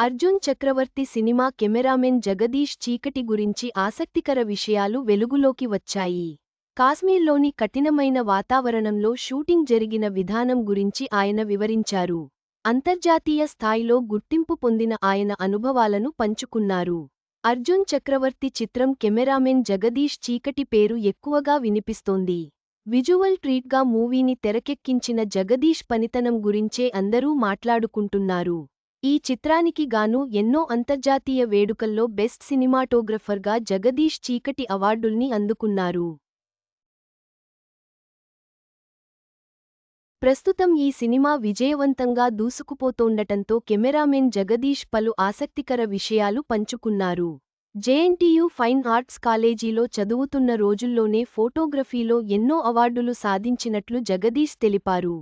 Arjun Chakravarthy cinema cameraman Jagadish చీకటి గురించి ఆసక్తికర విషయాలు వెలుగులోకి వచ్చాయి. కాశ్మీర్లోని కఠినమైన వాతావరణంలో షూటింగ్ జరిగిన విధానం గురించి ఆయన వివరించారు. అంతర్జాతీయ స్థాయిలో గుర్తింపు పొందిన ఆయన అనుభవాలను పంచుకున్నారు. అర్జున్ చక్రవర్తి చిత్రం కెమెరామెన్ జగదీష్ చీకటి పేరు ఎక్కువగా వినిపిస్తోంది. విజువల్ ట్రీట్గా మూవీని తెరకెక్కించిన జగదీష్ పనితనం గురించే అందరూ మాట్లాడుకుంటున్నారు. ఈ చిత్రానికి గాను ఎన్నో అంతర్జాతీయ వేడుకల్లో బెస్ట్ సినిమాటోగ్రఫర్గా జగదీష్ చీకటి అవార్డుల్ని అందుకున్నారు. ప్రస్తుతం ఈ సినిమా విజయవంతంగా దూసుకుపోతోండటంతో కెమెరామెన్ జగదీష్ పలు ఆసక్తికర విషయాలు పంచుకున్నారు. జేఎన్టీయూ ఫైన్ ఆర్ట్స్ కాలేజీలో చదువుతున్న రోజుల్లోనే ఫోటోగ్రఫీలో ఎన్నో అవార్డులు సాధించినట్లు జగదీష్ తెలిపారు.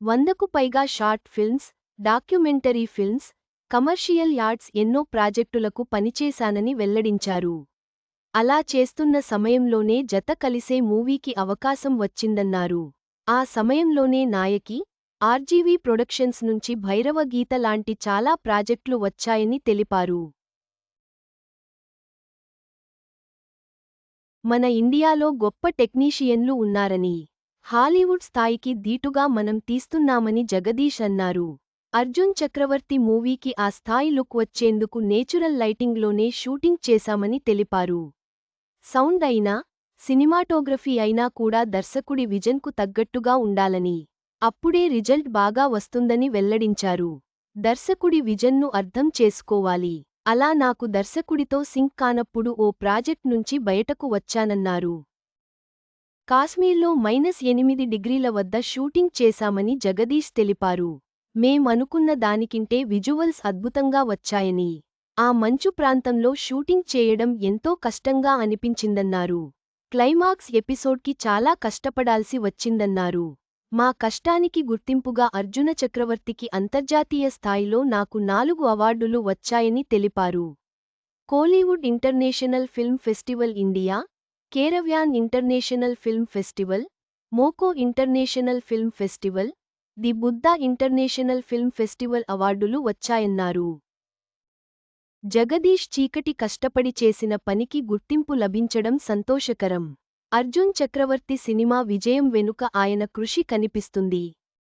వందకు పైగా short films documentary films commercial ads ఎన్నో ప్రాజెక్టులకు పనిచేశానని వెల్లడించారు. అలా చేస్తున్న సమయంలోనే జత కలిసే మూవీకి అవకాశం వచ్చిందన్నారు. ఆ సమయంలోనే నాయకి ఆర్జీవీ ప్రొడక్షన్స్ నుంచి భైరవ గీత లాంటి చాలా ప్రాజెక్టులు వచ్చాయని తెలిపారు. మన ఇండియాలో గొప్ప టెక్నీషియన్లు ఉన్నారని హాలీవుడ్ స్థాయికి దీటుగా మనం తీస్తున్నామని జగదీష్ అన్నారు. అర్జున్ చక్రవర్తి మూవీకి ఆ స్థాయి లుక్ వచ్చేందుకు నేచురల్ లైటింగ్లోనే షూటింగ్ చేశామని తెలిపారు. సౌండ్ అయినా సినిమాటోగ్రఫీ అయినా కూడా దర్శకుడి విజన్కు తగ్గట్టుగా ఉండాలని అప్పుడే రిజల్ట్ బాగా వస్తుందని వెల్లడించారు. దర్శకుడి విజన్ను అర్థం చేసుకోవాలి. అలా నాకు దర్శకుడితో సింక్ కానప్పుడు ఓ ప్రాజెక్ట్ నుంచి బయటకు వచ్చానన్నారు. కాశ్మీర్లో మైనస్ ఎనిమిది డిగ్రీల వద్ద షూటింగ్ చేశామని జగదీష్ తెలిపారు. మేమనుకున్న దానికింటే విజువల్స్ అద్భుతంగా వచ్చాయని. ఆ మంచు ప్రాంతంలో షూటింగ్ చేయడం ఎంతో కష్టంగా అనిపించిందన్నారు. క్లైమాక్స్ ఎపిసోడ్కి చాలా కష్టపడాల్సి వచ్చిందన్నారు. మా కష్టానికి గుర్తింపుగా అర్జున చక్రవర్తికి అంతర్జాతీయ స్థాయిలో నాకు నాలుగు అవార్డులు వచ్చాయని తెలిపారు. Kollywood international film festival India caravan international film festival మోకో international film festival the Buddha international film festival అవార్డులు వచ్చాయన్నారు. జగదీష్ చీకటి కష్టపడి చేసిన పనికి గుర్తింపు లభించడం సంతోషకరం. అర్జున్ చక్రవర్తి సినిమా విజయం వెనుక ఆయన కృషి కనిపిస్తుంది.